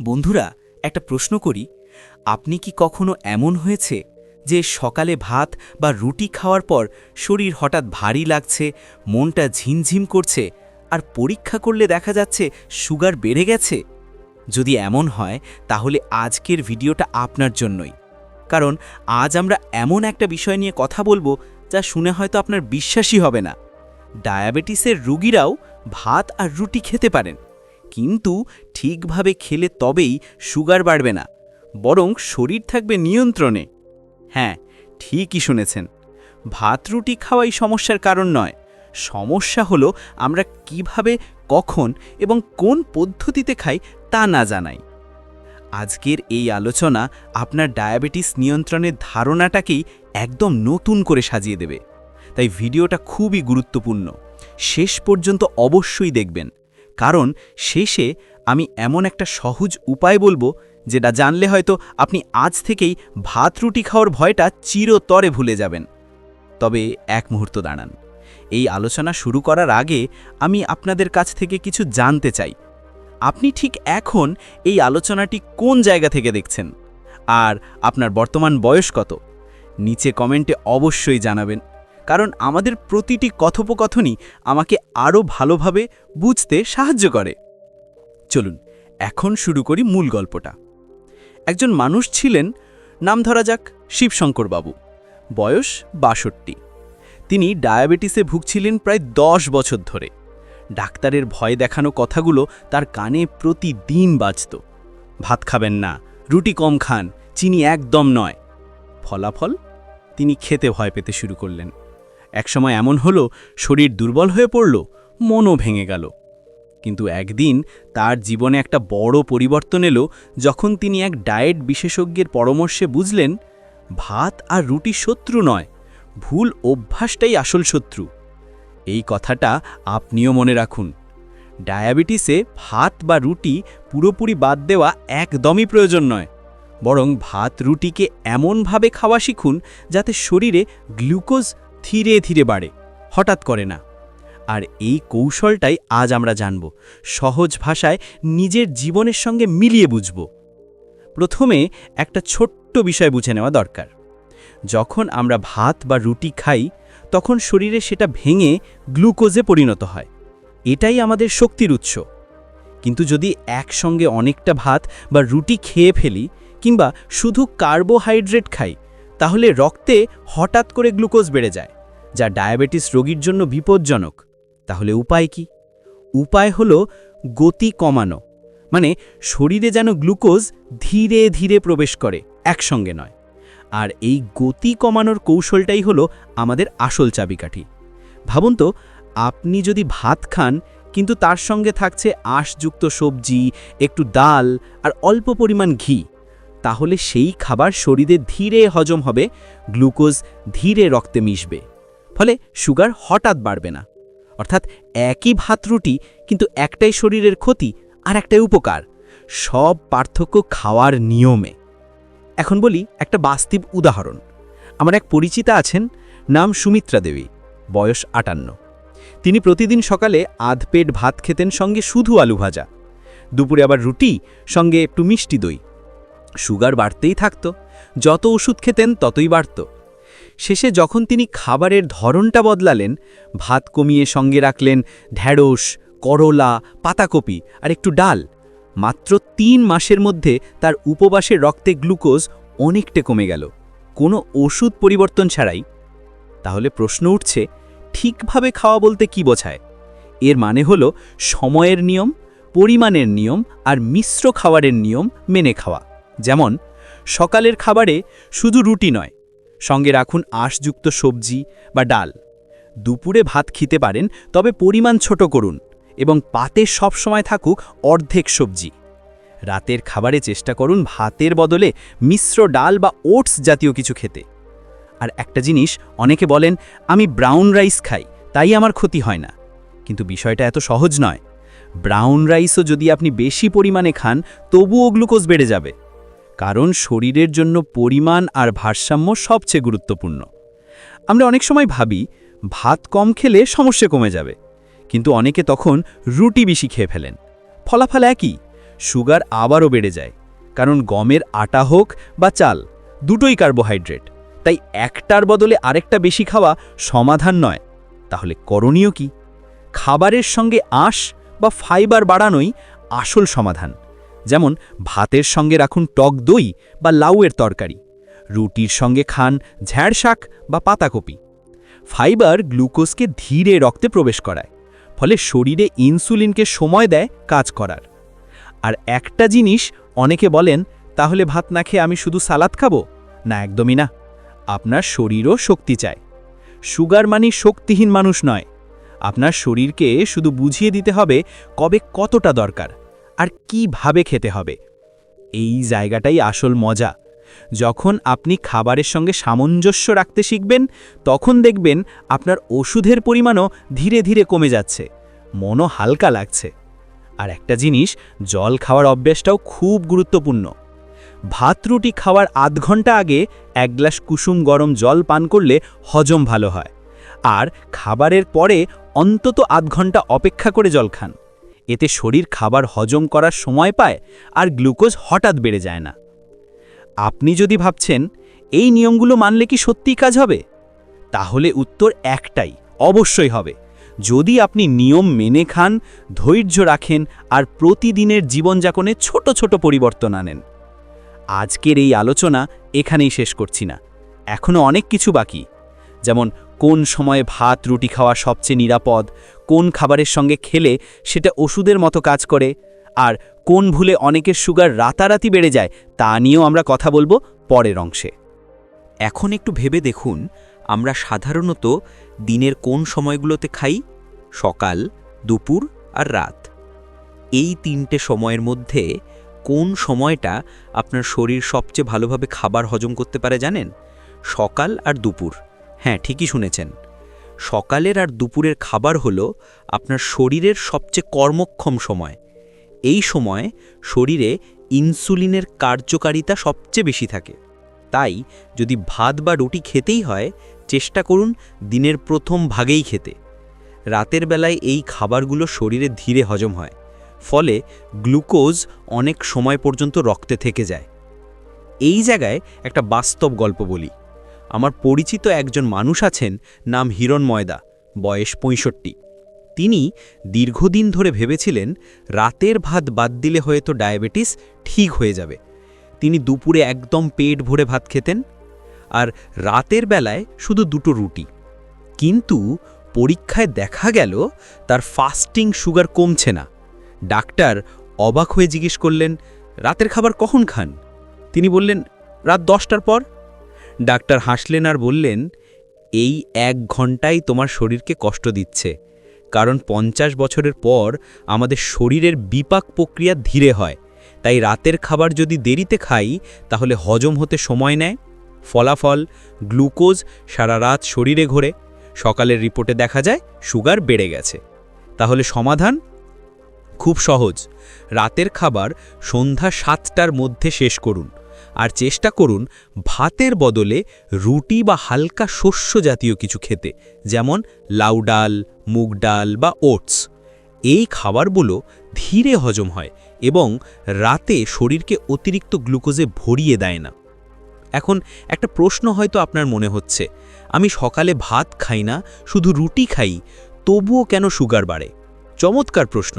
বন্ধুরা, একটা প্রশ্ন করি। আপনি কি কখনো এমন হয়েছে যে সকালে ভাত বা রুটি খাওয়ার পর শরীর হঠাৎ ভারী লাগছে, মনটা ঝিমঝিম করছে আর পরীক্ষা করলে দেখা যাচ্ছে সুগার বেড়ে গেছে? যদি এমন হয়, তাহলে আজকের ভিডিওটা আপনার জন্যই। কারণ আজ আমরা এমন একটা বিষয় নিয়ে কথা বলব যা শুনে হয়তো আপনার বিশ্বাসই হবে না। ডায়াবেটিসের রুগীরাও ভাত আর রুটি খেতে পারেন। কিন্তু ঠিকভাবে খেলে তবেই সুগার বাড়বে না, বরং শরীর থাকবে নিয়ন্ত্রণে। হ্যাঁ ঠিকই শুনেছেন। ভাত রুটি খাওয়াই সমস্যার কারণ নয়। সমস্যা হলো আমরা কীভাবে, কখন এবং কোন পদ্ধতিতে খাই তা না জানাই। আজকের এই আলোচনা আপনার ডায়াবেটিস নিয়ন্ত্রণের ধারণাটাকেই একদম নতুন করে সাজিয়ে দেবে। তাই ভিডিওটা খুবই গুরুত্বপূর্ণ। শেষ পর্যন্ত অবশ্যই দেখবেন। কারণ শেষে আমি এমন একটা সহজ উপায় বলব যেটা জানলে হয়তো আপনি আজ থেকেই ভাত রুটি খাওয়ার ভয়টা চিরতরে ভুলে যাবেন। তবে এক মুহূর্ত দাঁড়ান। এই আলোচনা শুরু করার আগে আমি আপনাদের কাছ থেকে কিছু জানতে চাই। আপনি ঠিক এখন এই আলোচনাটি কোন জায়গা থেকে দেখছেন? আর আপনার বর্তমান বয়স কত? নিচে কমেন্টে অবশ্যই জানাবেন। কারণ আমাদের প্রতিটি কথোপকথনই আমাকে আরও ভালোভাবে বুঝতে সাহায্য করে। চলুন, এখন শুরু করি মূল গল্পটা। একজন মানুষ ছিলেন, নাম ধরা যাক শিবশঙ্করবাবু। বয়স বাষট্টি। তিনি ডায়াবেটিসে ভুগছিলেন প্রায় দশ বছর ধরে। ডাক্তারের ভয় দেখানো কথাগুলো তার কানে প্রতিদিন বাজত। ভাত খাবেন না, রুটি কম খান, চিনি একদম নয়। ফলাফল? তিনি খেতে ভয় পেতে শুরু করলেন। একসময় এমন হলো, শরীর দুর্বল হয়ে পড়ল, মনও ভেঙে গেল। কিন্তু একদিন তার জীবনে একটা বড় পরিবর্তন এলো, যখন তিনি এক ডায়েট বিশেষজ্ঞের পরামর্শে বুঝলেন, ভাত আর রুটি শত্রু নয়, ভুল অভ্যাসটাই আসল শত্রু। এই কথাটা আপনিও মনে রাখুন। ডায়াবেটিসে ভাত বা রুটি পুরোপুরি বাদ দেওয়া একদমই প্রয়োজন নয়, বরং ভাত রুটিকে এমনভাবে খাওয়া শিখুন, যাতে শরীরে গ্লুকোজ ধীরে ধীরে বাড়ে, হঠাৎ করে না। আর এই কৌশলটাই আজ আমরা জানব, সহজ ভাষায় নিজের জীবনের সঙ্গে মিলিয়ে বুঝব। প্রথমে একটা ছোট্ট বিষয় বুঝে নেওয়া দরকার। যখন আমরা ভাত বা রুটি খাই, তখন শরীরে সেটা ভেঙে গ্লুকোজে পরিণত হয়। এটাই আমাদের শক্তির উৎস। কিন্তু যদি একসঙ্গে অনেকটা ভাত বা রুটি খেয়ে ফেলি, কিংবা শুধু কার্বোহাইড্রেট খাই তাহলে রক্তে হঠাৎ করে গ্লুকোজ বেড়ে যায়, যা ডায়াবেটিস রোগীর জন্য বিপজ্জনক। তাহলে উপায় কি? উপায় হলো গতি কমানো মানে শরীরে যেন গ্লুকোজ ধীরে ধীরে প্রবেশ করে, একসঙ্গে নয়। আর এই গতি কমানোর কৌশলটাই হলো আমাদের আসল চাবিকাঠি। ভাবুন তো, আপনি যদি ভাত খান, কিন্তু তার সঙ্গে থাকছে আঁশযুক্ত সবজি, একটু ডাল, আর অল্প পরিমাণ ঘি। তাহলে সেই খাবার শরীরে ধীরে হজম হবে, গ্লুকোজ ধীরে রক্তে মিশবে। ফলে সুগার হঠাৎ বাড়বে না। অর্থাৎ একই ভাত রুটি কিন্তু একটাই শরীরের ক্ষতি আর একটাই উপকার, সব পার্থক্য খাওয়ার নিয়মে। এখন বলি একটা বাস্তব উদাহরণ। আমার এক পরিচিতা আছেন, নাম সুমিত্রা দেবী, বয়স আটান্ন। তিনি প্রতিদিন সকালে আধ পেট ভাত খেতেন সঙ্গে শুধু আলু ভাজা। দুপুরে আবার রুটি, সঙ্গে একটু মিষ্টি দই। সুগার বাড়তেই থাকত। যত ওষুধ খেতেন ততই বাড়ত। শেষে যখন তিনি খাবারের ধরনটা বদলালেন, ভাত কমিয়ে সঙ্গে রাখলেন ঢ্যাঁড়স, করলা, পাতাকপি আর একটু ডাল, মাত্র তিন মাসের মধ্যে তার উপবাসের রক্তে গ্লুকোজ অনেকটা কমে গেল। কোনো ওষুধ পরিবর্তন ছাড়াই। তাহলে প্রশ্ন উঠছে, ঠিকভাবে খাওয়া বলতে কি বোঝায়? এর মানে হল সময়ের নিয়ম, পরিমাণের নিয়ম আর মিশ্র খাবারের নিয়ম মেনে খাওয়া। যেমন, সকালের খাবারে শুধু রুটি নয়, সঙ্গে রাখুন আঁশযুক্ত সবজি বা ডাল। দুপুরে ভাত খেতে পারেন, তবে পরিমাণ ছোট করুন এবং পাতে সবসময় থাকুক অর্ধেক সবজি। রাতের খাবারে চেষ্টা করুন ভাতের বদলে মিশ্র ডাল বা ওটস জাতীয় কিছু খেতে। আর একটা জিনিস, অনেকে বলেন, আমি ব্রাউন রাইস খাই, তাই আমার ক্ষতি হয় না। কিন্তু বিষয়টা এত সহজ নয়। ব্রাউন রাইসও যদি আপনি বেশি পরিমাণে খান, তবুও গ্লুকোজ বেড়ে যাবে। কারণ শরীরের জন্য পরিমাণ আর ভারসাম্য সবচেয়ে গুরুত্বপূর্ণ। আমরা অনেক সময় ভাবি, ভাত কম খেলে সমস্যা কমে যাবে। কিন্তু অনেকে তখন রুটি বেশি খেয়ে ফেলেন। ফলাফল একই, সুগার আবারও বেড়ে যায়। কারণ গমের আটা হোক বা চাল, দুটোই কার্বোহাইড্রেট। তাই একটার বদলে আরেকটা বেশি খাওয়া সমাধান নয়। তাহলে করণীয় কি? খাবারের সঙ্গে আঁশ বা ফাইবার বাড়ানোই আসল সমাধান। যেমন ভাতের সঙ্গে রাখুন টক দই বা লাউয়ের তরকারি, রুটির সঙ্গে খান ঝ্যাড় শাক বা পাতাকপি। ফাইবার গ্লুকোজকে ধীরে রক্তে প্রবেশ করায়, ফলে শরীরে ইনসুলিনকে সময় দেয় কাজ করার। আর একটা জিনিস অনেকে বলেন, তাহলে ভাত না খেয়ে আমি শুধু সালাদ খাব? না, একদমই না। আপনার শরীরও শক্তি চায়। সুগার মানি শক্তিহীন মানুষ নয়। আপনার শরীরকে শুধু বুঝিয়ে দিতে হবে কবে কতটা দরকার। আর কীভাবে খেতে হবে। এই জায়গাটাই আসল মজা। যখন আপনি খাবারের সঙ্গে সামঞ্জস্য রাখতে শিখবেন, তখন দেখবেন আপনার ওষুধের পরিমাণও ধীরে ধীরে কমে যাচ্ছে, মনও হালকা লাগছে। আর একটা জিনিস, জল খাওয়ার অভ্যেসটাও খুব গুরুত্বপূর্ণ। ভাত রুটি খাওয়ার আধ ঘণ্টা আগে এক গ্লাস কুসুম গরম জল পান করলে হজম ভালো হয়। আর খাবারের পরে অন্তত আধ ঘণ্টা অপেক্ষা করে জল খান। এতে শরীর খাবার হজম করার সময় পায় আর গ্লুকোজ হঠাৎ বেড়ে যায় না। আপনি যদি ভাবছেন, এই নিয়মগুলো মানলে কি সত্যিই কাজ হবে? তাহলে উত্তর একটাই, অবশ্যই হবে। যদি আপনি নিয়ম মেনে খান, ধৈর্য রাখেন আর প্রতিদিনের জীবনযাপনে ছোট ছোট পরিবর্তন আনেন। আজকের এই আলোচনা এখানেই শেষ করছি না। এখনও অনেক কিছু বাকি। যেমন কোন সময়ে ভাত, রুটি খাওয়া সবচেয়ে নিরাপদ? কোন খাবারের সঙ্গে খেলে সেটা ওষুধের মতো কাজ করে? আর কোন ভুলে অনেকের সুগার রাতারাতি বেড়ে যায়, তা নিয়েও আমরা কথা বলব পরের অংশে। এখন একটু ভেবে দেখুন, আমরা সাধারণত দিনের কোন সময়গুলোতে খাই? সকাল, দুপুর আর রাত। এই তিনটে সময়ের মধ্যে কোন সময়টা আপনার শরীর সবচেয়ে ভালোভাবে খাবার হজম করতে পারে জানেন? সকাল আর দুপুর। হ্যাঁ ঠিকই শুনেছেন। সকালের আর দুপুরের খাবার হলো আপনার শরীরের সবচেয়ে কর্মক্ষম সময়। এই সময় শরীরে ইনসুলিনের কার্যকারিতা সবচেয়ে বেশি থাকে। তাই যদি ভাত বা রুটি খেতেই হয়, চেষ্টা করুন দিনের প্রথম ভাগেই খেতে। রাতের বেলায় এই খাবারগুলো শরীরে ধীরে হজম হয়, ফলে গ্লুকোজ অনেক সময় পর্যন্ত রক্তে থেকে যায়। এই জায়গায় একটা বাস্তব গল্প বলি। আমার পরিচিত একজন মানুষ আছেন, নাম হিরণ ময়দা, বয়স পঁয়ষট্টি। তিনি দীর্ঘদিন ধরে ভেবেছিলেন, রাতের ভাত বাদ দিলে হয়তো ডায়াবেটিস ঠিক হয়ে যাবে। তিনি দুপুরে একদম পেট ভরে ভাত খেতেন, আর রাতের বেলায় শুধু দুটো রুটি। কিন্তু পরীক্ষায় দেখা গেল, তার ফাস্টিং সুগার কমছে না। ডাক্তার অবাক হয়ে জিজ্ঞেস করলেন, রাতের খাবার কখন খান? তিনি বললেন, রাত দশটার পর। ডাক্তার হাসলেন আর বললেন, এই এক ঘন্টাই তোমার শরীরকে কষ্ট দিচ্ছে। কারণ পঞ্চাশ বছরের পর আমাদের শরীরের বিপাক প্রক্রিয়া ধীরে হয়। তাই রাতের খাবার যদি দেরিতে খাই, তাহলে হজম হতে সময় নেয়। ফলাফল, গ্লুকোজ সারা রাত শরীরে ঘোরে। সকালের রিপোর্টে দেখা যায়, সুগার বেড়ে গেছে। তাহলে সমাধান? খুব সহজ। রাতের খাবার সন্ধ্যা সাতটার মধ্যে শেষ করুন। আর চেষ্টা করুন ভাতের বদলে রুটি বা হালকা শস্য জাতীয় কিছু খেতে, যেমন লাউ ডাল, মুগ ডাল বা ওটস। এই খাবারগুলো ধীরে হজম হয় এবং রাতে শরীরকে অতিরিক্ত গ্লুকোজে ভরিয়ে দেয় না। এখন একটা প্রশ্ন হয়তো আপনার মনে হচ্ছে, আমি সকালে ভাত খাই না, শুধু রুটি খাই, তবুও কেন সুগার বাড়ে? চমৎকার প্রশ্ন।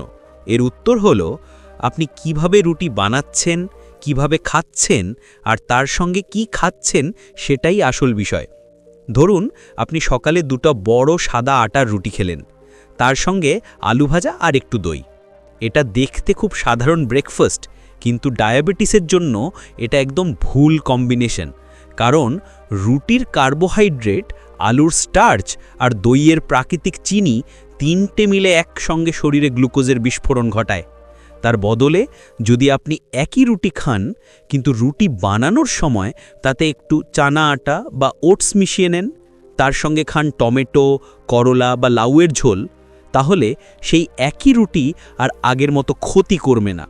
এর উত্তর হলো, আপনি কীভাবে রুটি বানাচ্ছেন কীভাবে খাচ্ছেন আর তার সঙ্গে কি খাচ্ছেন সেটাই আসল বিষয়। ধরুন, আপনি সকালে দুটো বড় সাদা আটার রুটি খেলেন। তার সঙ্গে আলু ভাজা আর একটু দই। এটা দেখতে খুব সাধারণ ব্রেকফাস্ট কিন্তু ডায়াবেটিসের জন্য এটা একদম ভুল কম্বিনেশন কারণ, রুটির কার্বোহাইড্রেট আলুর স্টার্চ আর দইয়ের প্রাকৃতিক চিনি তিনটে মিলে একসঙ্গে শরীরে গ্লুকোজের বিস্ফোরণ ঘটায়। তার বদলে যদি আপনি একই রুটি খান, কিন্তু রুটি বানানোর সময় তাতে একটু চানা আটা বা ওটস মিশিয়ে নেন, তার সঙ্গে খান টমেটো, করলা বা লাউয়ের ঝোল, তাহলে সেই একই রুটি আর আগের মতো ক্ষতি করবে না,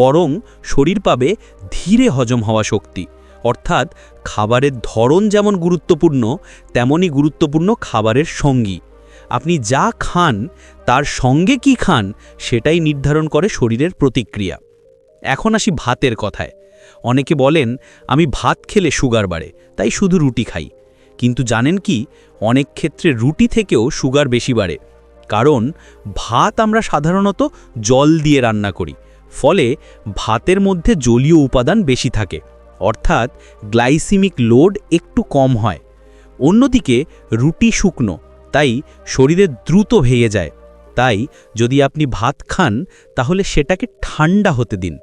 বরং শরীর পাবে ধীরে হজম হওয়া শক্তি। অর্থাৎ খাবারের ধরন যেমন গুরুত্বপূর্ণ, তেমনই গুরুত্বপূর্ণ খাবারের সঙ্গী। আপনি যা খান, তার সঙ্গে কি খান, সেটাই নির্ধারণ করে শরীরের প্রতিক্রিয়া। এখন আসি ভাতের কথায়। অনেকে বলেন, আমি ভাত খেলে সুগার বাড়ে, তাই শুধু রুটি খাই। কিন্তু জানেন কি, অনেক ক্ষেত্রে রুটি থেকেও সুগার বেশি বাড়ে। কারণ, ভাত আমরা সাধারণত জল দিয়ে রান্না করি। ফলে, ভাতের মধ্যে জলীয় উপাদান বেশি থাকে। অর্থাৎ, গ্লাইসিমিক লোড একটু কম হয়। অন্যদিকে, রুটি শুকনো তাই শরীরে দ্রুত ভেঙে যায়। তাই যদি আপনি ভাত খান, তাহলে সেটাকে ঠান্ডা হতে দিন।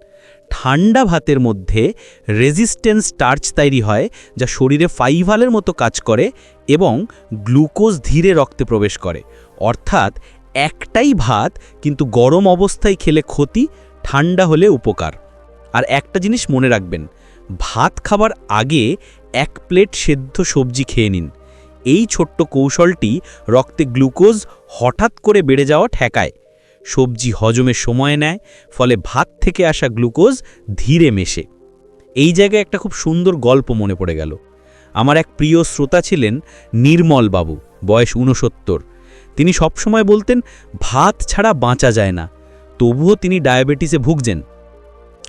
ঠান্ডা ভাতের মধ্যে রেজিস্ট্যান্স স্টার্চ তৈরি হয়, যা শরীরে ফাইভালের মতো কাজ করে এবং গ্লুকোজ ধীরে রক্তে প্রবেশ করে। অর্থাৎ একটাই ভাত কিন্তু গরম অবস্থায় খেলে ক্ষতি, ঠান্ডা হলে উপকার। আর একটা জিনিস মনে রাখবেন, ভাত খাবার আগে এক প্লেট সেদ্ধ সবজি খেয়ে নিন। এই ছোট্ট কৌশলটি রক্তে গ্লুকোজ হঠাৎ করে বেড়ে যাওয়া ঠেকায়। সবজি হজমে সময় নেয়, ফলে ভাত থেকে আসা গ্লুকোজ ধীরে মেশে। এই জায়গায় একটা খুব সুন্দর গল্প মনে পড়ে গেল। আমার এক প্রিয় শ্রোতা ছিলেন নির্মল বাবু, বয়স ঊনসত্তর। তিনি সবসময় বলতেন, ভাত ছাড়া বাঁচা যায় না। তবুও তিনি ডায়াবেটিসে ভুগছেন।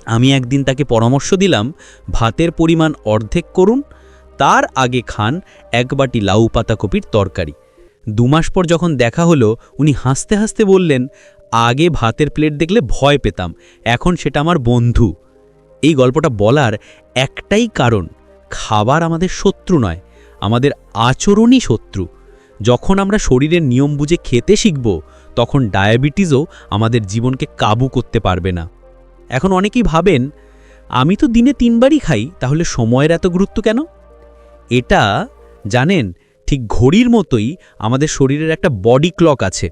আমি একদিন তাকে পরামর্শ দিলাম, ভাতের পরিমাণ অর্ধেক করুন তার আগে খান এক বাটি লাউ পাতাকপির তরকারি। দুমাস পর যখন দেখা হলো, উনি হাসতে হাসতে বললেন, আগে ভাতের প্লেট দেখলে ভয় পেতাম, এখন সেটা আমার বন্ধু। এই গল্পটা বলার একটাই কারণ, খাবার আমাদের শত্রু নয়, আমাদের আচরণই শত্রু। যখন আমরা শরীরের নিয়ম বুঝে খেতে শিখব, তখন ডায়াবেটিসও আমাদের জীবনকে কাবু করতে পারবে না। এখন অনেকেই ভাবেন, আমি তো দিনে তিনবারই খাই, তাহলে সময়ের এত গুরুত্ব কেন? এটা, জানেন, ঠিক ঘড়ির মতোই আমাদের শরীরের একটা বডি ক্লক আছে।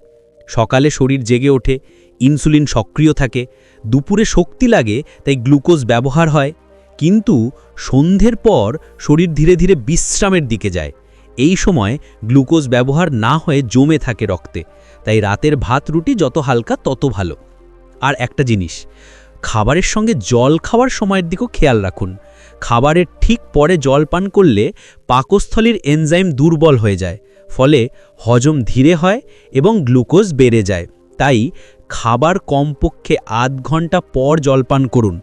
সকালে শরীর জেগে ওঠে ইনসুলিন সক্রিয় থাকে, দুপুরে শক্তি লাগে, তাই গ্লুকোজ ব্যবহার হয়। কিন্তু সন্ধ্যের পর শরীর ধীরে ধীরে বিশ্রামের দিকে যায়। এই সময় গ্লুকোজ ব্যবহার না হয়ে জমে থাকে রক্তে, তাই রাতের ভাত রুটি যত হালকা তত ভালো। আর একটা জিনিস, খাবারের সঙ্গে জল খাওয়ার সময়ের দিকেও খেয়াল রাখুন। খাবারের ঠিক পরে জল পান করলে পাকস্থলীর এনজাইম দুর্বল হয়ে যায়, ফলে হজম ধীরে হয় এবং গ্লুকোজ বেড়ে যায়। তাই খাবার কমপক্ষে আধ ঘণ্টা পর জলপান করুন।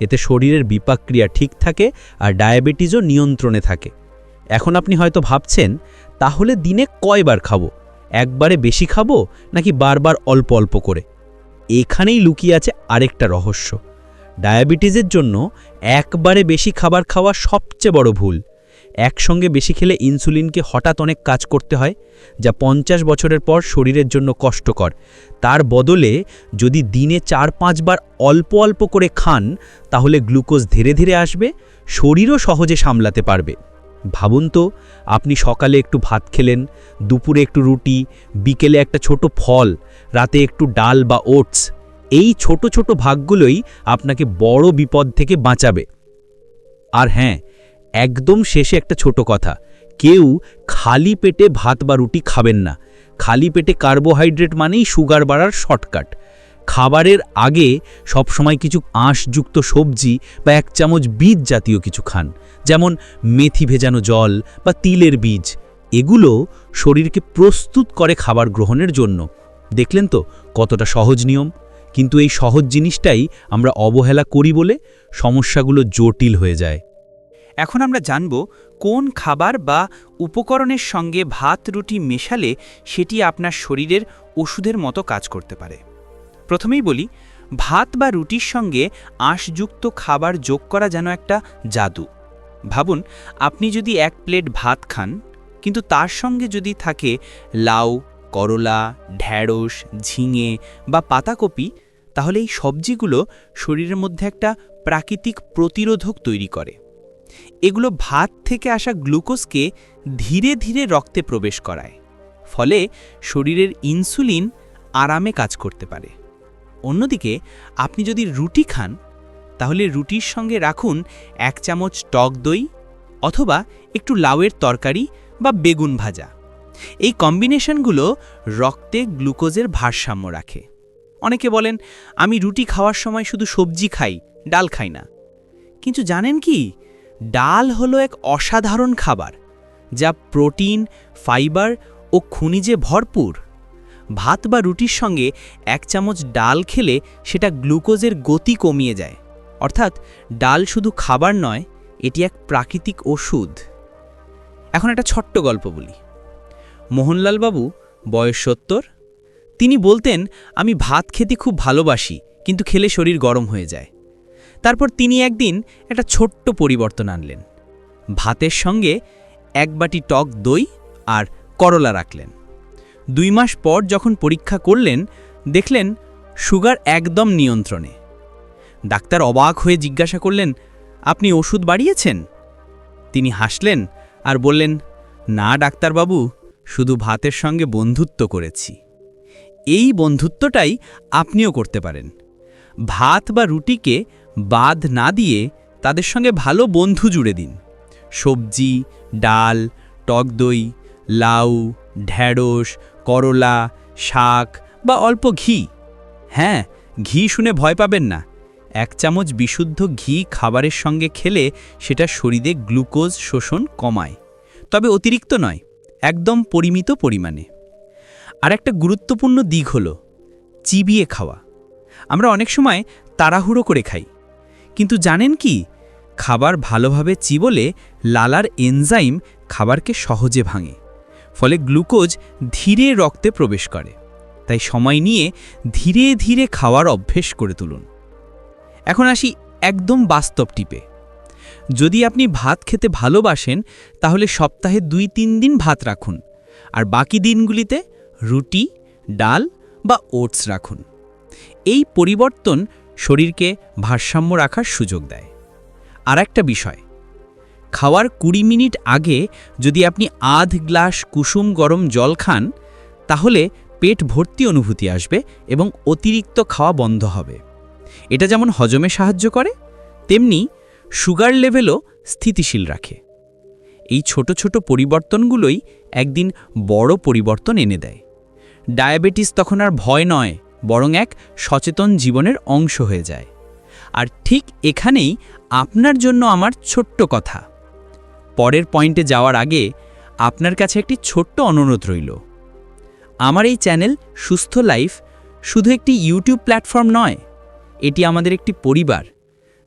এতে শরীরের বিপাক্রিয়া ঠিক থাকে আর ডায়াবেটিসও নিয়ন্ত্রণে থাকে। এখন আপনি হয়তো ভাবছেন, তাহলে দিনে কয়বার খাব? একবারে বেশি খাব নাকি বারবার অল্প অল্প করে? এখানেই লুকিয়ে আছে আরেকটা রহস্য। ডায়াবেটিসের জন্য একবারে বেশি খাবার খাওয়া সবচেয়ে বড় ভুল। একসঙ্গে বেশি খেলে ইনসুলিনকে হঠাৎ অনেক কাজ করতে হয়, যা পঞ্চাশ বছরের পর শরীরের জন্য কষ্টকর। তার বদলে যদি দিনে চার পাঁচবার অল্প অল্প করে খান, তাহলে গ্লুকোজ ধীরে ধীরে আসবে, শরীরও সহজে সামলাতে পারবে। ভাবুন তো, আপনি সকালে একটু ভাত খেলেন, দুপুরে একটু রুটি, বিকেলে একটা ছোট ফল, রাতে একটু ডাল বা ওটস এই ছোট ছোট ভাগগুলোই আপনাকে বড় বিপদ থেকে বাঁচাবে। আর হ্যাঁ একদম শেষে একটা ছোট কথা, কেউ খালি পেটে ভাত বা রুটি খাবেন না। খালি পেটে কার্বোহাইড্রেট মানেই সুগার বাড়ার শর্টকাট। খাবারের আগে সবসময় কিছু আঁশযুক্ত সবজি বা এক চামচ বীজ জাতীয় কিছু খান, যেমন মেথি ভেজানো জল বা তিলের বীজ। এগুলো শরীরকে প্রস্তুত করে খাবার গ্রহণের জন্য। দেখলেন তো কতটা সহজ নিয়ম? কিন্তু এই সহজ জিনিসটাই আমরা অবহেলা করি বলে সমস্যাগুলো জটিল হয়ে যায়। এখন আমরা জানব কোন খাবার বা উপকরণের সঙ্গে ভাত রুটি মেশালে সেটি আপনার শরীরের ওষুধের মতো কাজ করতে পারে। প্রথমেই বলি, ভাত বা রুটির সঙ্গে আঁশযুক্ত খাবার যোগ করা যেন একটা জাদু। ভাবুন, আপনি যদি এক প্লেট ভাত খান, কিন্তু তার সঙ্গে যদি থাকে লাউ করলা, ঢ্যাঁড়স, ঝিঙে বা পাতাকপি, তাহলে এই সবজিগুলো শরীরের মধ্যে একটা প্রাকৃতিক প্রতিরোধক তৈরি করে। এগুলো ভাত থেকে আসা গ্লুকোজকে ধীরে ধীরে রক্তে প্রবেশ করায়, ফলে শরীরের ইনসুলিন আরামে কাজ করতে পারে। অন্যদিকে, আপনি যদি রুটি খান, তাহলে রুটির সঙ্গে রাখুন এক চামচ টক দই অথবা একটু লাউয়ের তরকারি বা বেগুন ভাজা। এই কম্বিনেশনগুলো রক্তে গ্লুকোজের ভারসাম্য রাখে। অনেকে বলেন, আমি রুটি খাওয়ার সময় শুধু সবজি খাই, ডাল খাই না। কিন্তু জানেন কি? ডাল হলো এক অসাধারণ খাবার, যা প্রোটিন, ফাইবার ও খনিজে ভরপুর। ভাত বা রুটির সঙ্গে এক চামচ ডাল খেলে সেটা গ্লুকোজের গতি কমিয়ে যায়। অর্থাৎ ডাল শুধু খাবার নয়, এটি এক প্রাকৃতিক ওষুধ। এখন একটা ছোট্ট গল্প বলি। মোহনলাল বাবু বয়স সত্তর? তিনি বলতেন, আমি ভাত খেতে খুব ভালোবাসি, কিন্তু খেলে শরীর গরম হয়ে যায়। তারপর তিনি একদিন একটা ছোট্ট পরিবর্তন আনলেন। ভাতের সঙ্গে এক বাটি টক দই আর করলা রাখলেন। দুই মাস পর যখন পরীক্ষা করলেন, দেখলেন সুগার একদম নিয়ন্ত্রণে। ডাক্তার অবাক হয়ে জিজ্ঞাসা করলেন, আপনি ওষুধ বাড়িয়েছেন? তিনি হাসলেন আর বললেন, না, ডাক্তারবাবু শুধু ভাতের সঙ্গে বন্ধুত্ব করেছি। এই বন্ধুত্বটাই আপনিও করতে পারেন। ভাত বা রুটিকে বাদ না দিয়ে তাদের সঙ্গে ভালো বন্ধু জুড়ে দিন। সবজি, ডাল, টক দই, লাউ, ঢ্যাঁড়স, করলা, শাক বা অল্প ঘি। হ্যাঁ ঘি শুনে ভয় পাবেন না। এক চামচ বিশুদ্ধ ঘি খাবারের সঙ্গে খেলে সেটা শরীরে গ্লুকোজ শোষণ কমায়। তবে অতিরিক্ত নয়। একদম পরিমিত পরিমাণে। আর একটা গুরুত্বপূর্ণ দিক হল, চিবিয়ে খাওয়া। আমরা অনেক সময় তাড়াহুড়ো করে খাই। কিন্তু জানেন কি, খাবার ভালোভাবে চিবলে লালার এনজাইম খাবারকে সহজে ভাঙে, ফলে গ্লুকোজ ধীরে রক্তে প্রবেশ করে। তাই সময় নিয়ে ধীরে ধীরে খাওয়ার অভ্যেস করে তুলুন। এখন আসি একদম বাস্তব টিপে। যদি আপনি ভাত খেতে ভালোবাসেন, তাহলে সপ্তাহে দুই তিন দিন ভাত রাখুন। আর বাকি দিনগুলিতে রুটি, ডাল বা ওটস রাখুন। এই পরিবর্তন শরীরকে ভারসাম্য রাখার সুযোগ দেয়। আর একটা বিষয়, খাওয়ার কুড়ি মিনিট আগে যদি আপনি আধ গ্লাস কুসুম গরম জল খান, তাহলে পেট ভর্তি অনুভূতি আসবে এবং অতিরিক্ত খাওয়া বন্ধ হবে। এটা যেমন হজমে সাহায্য করে, তেমনি সুগার লেভেলও স্থিতিশীল রাখে। এই ছোট ছোট পরিবর্তনগুলোই একদিন বড় পরিবর্তন এনে দেয়। ডায়াবেটিস তখন আর ভয় নয়, বরং এক সচেতন জীবনের অংশ হয়ে যায়। আর ঠিক এখানেই আপনার জন্য আমার ছোট্ট কথা। পরের পয়েন্টে যাওয়ার আগে আপনার কাছে একটি ছোট্ট অনুরোধ রইল। আমার এই চ্যানেল সুস্থ লাইফ শুধু একটি ইউটিউব প্ল্যাটফর্ম নয়, এটি আমাদের একটি পরিবার।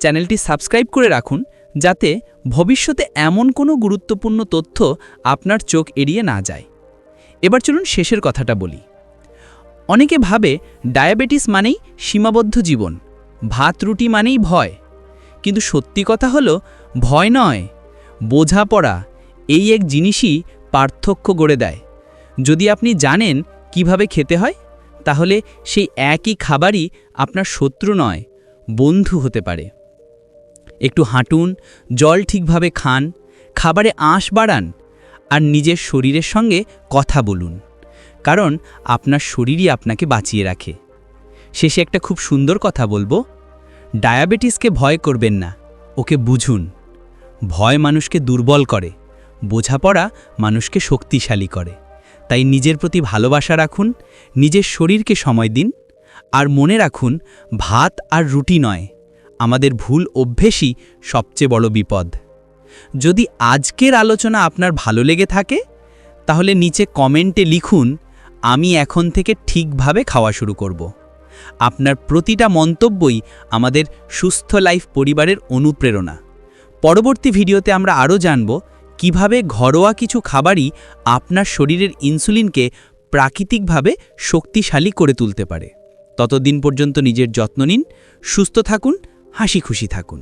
চ্যানেলটি সাবস্ক্রাইব করে রাখুন যাতে ভবিষ্যতে এমন কোনো গুরুত্বপূর্ণ তথ্য আপনার চোখ এড়িয়ে না যায়। এবার চলুন শেষের কথাটা বলি। অনেকে ভাবে ডায়াবেটিস মানেই সীমাবদ্ধ জীবন, ভাত রুটি মানেই ভয়। কিন্তু সত্যি কথা হলো, ভয় নয়, বোঝাপড়া এই এক জিনিসই পার্থক্য গড়ে দেয়। যদি আপনি জানেন কীভাবে খেতে হয়, তাহলে সেই একই খাবারই আপনার শত্রু নয়, বন্ধু হতে পারে। একটু হাঁটুন, জল ঠিকভাবে খান, খাবারে আঁশ বাড়ান আর নিজের শরীরের সঙ্গে কথা বলুন। কারণ আপনার শরীরই আপনাকে বাঁচিয়ে রাখে। শেষে একটা খুব সুন্দর কথা বলব, ডায়াবেটিসকে ভয় করবেন না, ওকে বুঝুন। ভয় মানুষকে দুর্বল করে, বোঝাপড়া মানুষকে শক্তিশালী করে। তাই নিজের প্রতি ভালোবাসা রাখুন, নিজের শরীরকে সময় দিন আর মনে রাখুন, ভাত আর রুটি নয়। আমাদের ভুল অভ্যেসই সবচেয়ে বড় বিপদ। যদি আজকের আলোচনা আপনার ভালো লেগে থাকে, তাহলে নিচে কমেন্টে লিখুন, আমি এখন থেকে ঠিকভাবে খাওয়া শুরু করব। আপনার প্রতিটা মন্তব্যই আমাদের সুস্থ লাইফ পরিবারের অনুপ্রেরণা। পরবর্তী ভিডিওতে আমরা আরও জানব, কীভাবে ঘরোয়া কিছু খাবারই আপনার শরীরের ইনসুলিনকে প্রাকৃতিকভাবে শক্তিশালী করে তুলতে পারে। ততদিন পর্যন্ত নিজের যত্ন নিন, সুস্থ থাকুন হাসি খুশি থাকুন।